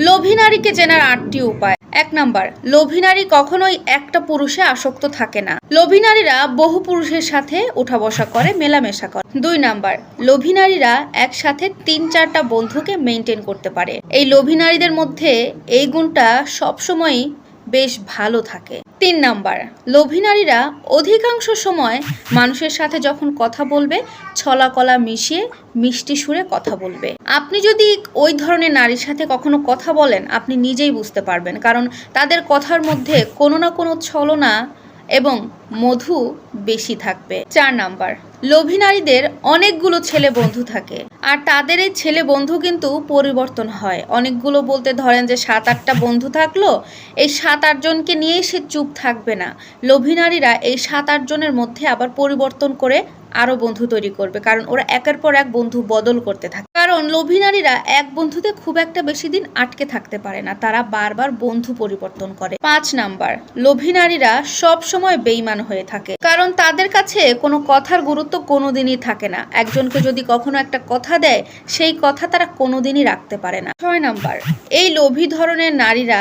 লোভী নারীকে চেনার আটটি উপায়। এক নাম্বার, লোভী নারী কখনোই একটা পুরুষে আসক্ত থাকে না। লোভী নারীরা বহু পুরুষের সাথে উঠা বসা করে, মেলামেশা করে। দুই নাম্বার, লোভী নারীরা একসাথে তিন চারটা বন্ধুকে মেনটেন করতে পারে। এই লোভী নারীদের মধ্যে এই গুণটা সবসময়ই বেশ ভালো থাকে। তিন নাম্বার, লোভী নারীরা অধিকাংশ সময় মানুষের সাথে যখন কথা বলবে, ছলা কলা মিশিয়ে মিষ্টি সুরে কথা বলবে। আপনি যদি ওই ধরনের নারীর সাথে কখনো কথা বলেন, আপনি নিজেই বুঝতে পারবেন। কারণ তাদের কথার মধ্যে কোনো না কোনো ছলনা এবং মধু বেশি থাকবে। চার নাম্বার লোভী নারীদের অনেকগুলো ছেলে বন্ধু থাকে। আর তাদের এই ছেলে বন্ধু কিন্তু পরিবর্তন হয়। অনেকগুলো বলতে ধরেন যে সাত আটটা বন্ধু থাকল, এই সাত আটজনকে নিয়েই সে চুপ থাকবে না। লোভী নারীরা এই সাত আটজনের মধ্যে আবার পরিবর্তন করে আরও বন্ধু তৈরি করবে। কারণ ওরা একের পর এক বন্ধু বদল করতে থাকে। কারণ লোভী নারীরা এক বন্ধুতে খুব একটা বেশি দিন আটকে থাকতে পারে না। তারা বারবার বন্ধু পরিবর্তন করে। পাঁচ নাম্বার লোভী নারীরা সব সময় বেইমান হয়ে থাকে। কারণ তাদের কাছে কোনো কথার গুরুত্ব কোনোদিনই থাকে না। একজনকে যদি কখনো একটা কথা দেয়, সেই কথা তারা কোনোদিনই রাখতে পারে না। ছয় নাম্বার, এই লোভী ধরনের নারীরা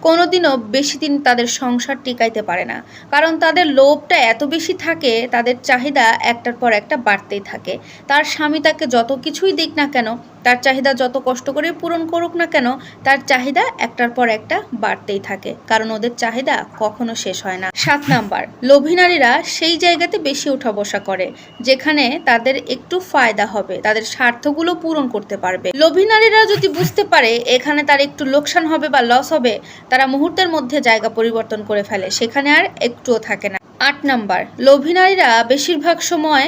কোনোদিনও বেশি দিন তাদের সংসার টিকাইতে পারে না। কারণ তাদের লোভটা এত বেশি থাকে, তাদের চাহিদা একটার পর একটা বাড়তেই থাকে। তার স্বামী তাকে যত কিছুই দিক না কেন তার চাহিদা যত কষ্ট করে পূরণ করুক না কেন, তার চাহিদা একটার পর একটা বাড়তেই থাকে, কারণ ওদের চাহিদা কখনো শেষ হয় না। সাত নাম্বার, লোভী নারীরা সেই জায়গাতে বেশি উঠা বসা করে, যেখানে তাদের একটু ফায়দা হবে, তাদের স্বার্থগুলো পূরণ করতে পারবে। লোভী নারীরা যদি বুঝতে পারে এখানে তার একটু লোকসান হবে বা লস হবে, তারা মুহূর্তের মধ্যে জায়গা পরিবর্তন করে ফেলে, সেখানে আর একটুও থাকে না। আট নাম্বার, লোভী নারীরা বেশিরভাগ সময়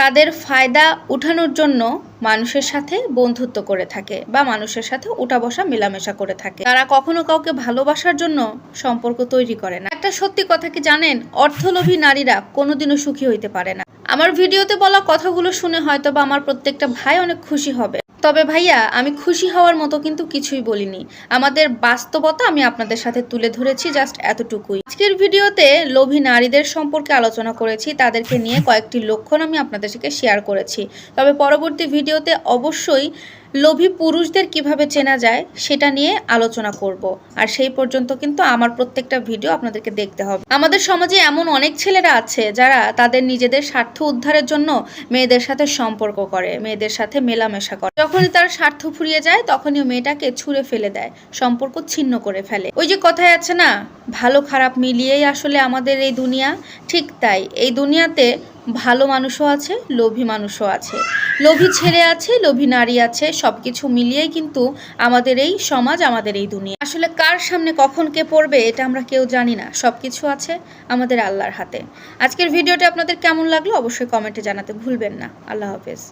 তাদের ফায়দা উঠানোর জন্য মানুষের সাথে বন্ধুত্ব করে থাকে বা মানুষের সাথে উঠা বসা মেলামেশা করে থাকে। তারা কখনো কাউকে ভালোবাসার জন্য সম্পর্ক তৈরি করে না। একটা সত্যি কথা কি জানেন? অর্থলোভী নারীরা কোনোদিনও সুখী হইতে পারে না। আমার ভিডিওতে বলা কথাগুলো শুনে হয়তো বা আমার প্রত্যেকটা ভাই অনেক খুশি হবে। তবে ভাইয়া, আমি খুশি হওয়ার মতো কিন্তু কিছুই বলিনি। আমাদের বাস্তবতা আমি আপনাদের সাথে তুলে ধরেছি জাস্ট এতটুকুই। আজকের ভিডিওতে লোভী নারীদের সম্পর্কে আলোচনা করেছি, তাদেরকে নিয়ে কয়েকটি লক্ষণ আমি আপনাদের সাথে শেয়ার করেছি। তবে পরবর্তী ভিডিওতে অবশ্যই লোভী পুরুষদের কীভাবে চেনা যায় সেটা নিয়ে আলোচনা করব। আর সেই পর্যন্ত কিন্তু আমার প্রত্যেকটা ভিডিও আপনাদেরকে দেখতে হবে। আমাদের সমাজে এমন অনেক ছেলেরা আছে যারা তাদের নিজেদের স্বার্থ উদ্ধারের জন্য মেয়েদের সাথে সম্পর্ক করে, মেয়েদের সাথে মেলামেশা করে। যখনই তার স্বার্থ ফুরিয়ে যায়, তখনই মেয়েটাকে ছুঁড়ে ফেলে দেয়, সম্পর্ক ছিন্ন করে ফেলে। ওই যে কথায় আছে না, ভালো খারাপ মিলিয়েই আসলে আমাদের এই দুনিয়া। ঠিক তাই, এই দুনিয়াতে ভালো মানুষও আছে, লোভী মানুষও আছে। লোভী ছেলে আছে, লোভী নারী আছে সব কিছু মিলিয়েই কিন্তু আমাদের এই সমাজ, আমাদের এই দুনিয়া। আসলে কার সামনে কখন কে পড়বে এটা আমরা কেউ জানি না। সব কিছু আছে আমাদের আল্লাহর হাতে। আজকের ভিডিওটা আপনাদের কেমন লাগল অবশ্যই কমেন্টে জানাতে ভুলবেন না। আল্লাহ হাফেজ।